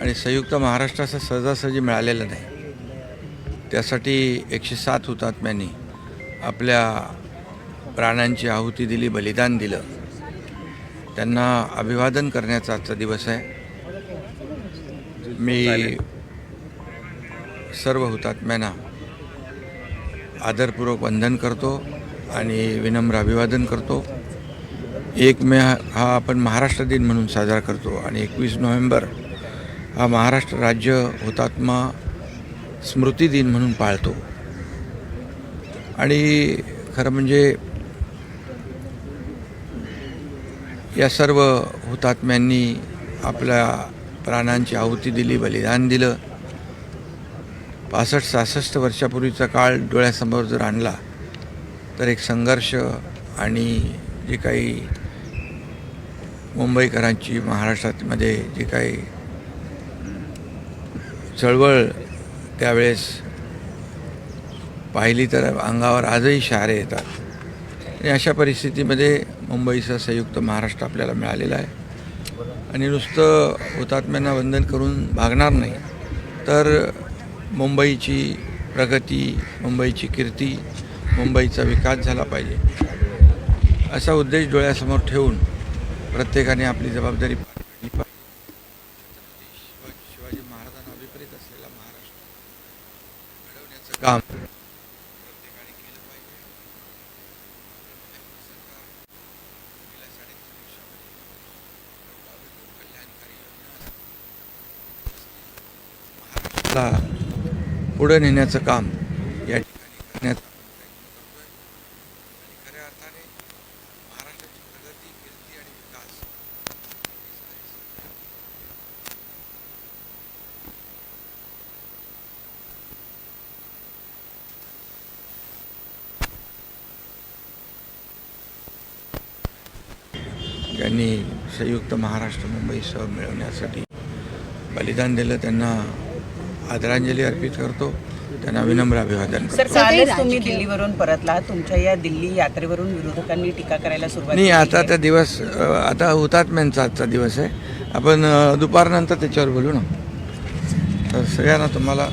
आणि संयुक्त महाराष्ट्र असं सहजासहजी मिळालेलं नाही. त्यासाठी एकशे सात हुतात्म्यांनी आपल्या प्राणांची आहुती दिली बलिदान दिलं. त्यांना अभिवादन करण्याचा आजचा दिवस आहे. मी सर्व हुतात्म्यांना आदरपूर्वक वंदन करतो आणि विनम्र अभिवादन करतो. एक मे हा आपण महाराष्ट्र दिन म्हणून साजरा करतो आणि एकवीस नोव्हेंबर हा महाराष्ट्र राज्य हुतात्मा स्मृती दिन म्हणून पाळतो. आणि खरं म्हणजे या सर्व हुतात्म्यांनी आपल्या प्राणांची आहुती दिली बलिदान दिलं. पासष्ट सहासष्ट वर्षापूर्वीचा काळ डोळ्यासमोर जर आणला तर एक संघर्ष आणि जे काही मुंबईकरांची महाराष्ट्रामध्ये जी काही चळवळ त्यावेळेस पाहिली तर अंगावर आजही शहारे येतात. आणि अशा परिस्थितीमध्ये मुंबईचं संयुक्त महाराष्ट्र आपल्याला मिळालेलं आहे. आणि नुसतं हुतात्म्यांना वंदन करून भागणार नाही. तर मुंबईची प्रगती मुंबईची कीर्ती मुंबईचा विकास झाला पाहिजे. असा उद्देश डोळ्यासमोर ठेवून प्रत्येकाने आपली जबाबदारी पार पाडली शिवाजी महाराजांना अभिप्रेत असलेला महाराष्ट्र घडवण्याचं काम प्रत्येकाने केलं पाहिजे. सरकार गेल्या साडेतीन वर्षामध्ये कल्याणकारी योजना महाराष्ट्राला पुढे नेण्याचं काम या ठिकाणी करण्याचा आपण प्रयत्न करतोय आणि खऱ्या अर्थाने महाराष्ट्राची प्रगती कीर्ती आणि विकास ज्यांनी संयुक्त महाराष्ट्र मुंबईसह मिळवण्यासाठी बलिदान दिलं. त्यांना आदरांजली अर्पित करतो. त्यांना विनम्र अभिवादन करतो. सर कालच तुम्ही दिल्लीवरून परतला. तुमच्या या दिल्ली यात्रेवरून विरोधकांनी टीका करायला सुरुवात नाही केली. आता. त्या दिवस आता हुतात्म्यांचा आजचा दिवस आहे. आपण दुपारनंतर त्याच्यावर बोलू ना. तर सगळ्यांना तुम्हाला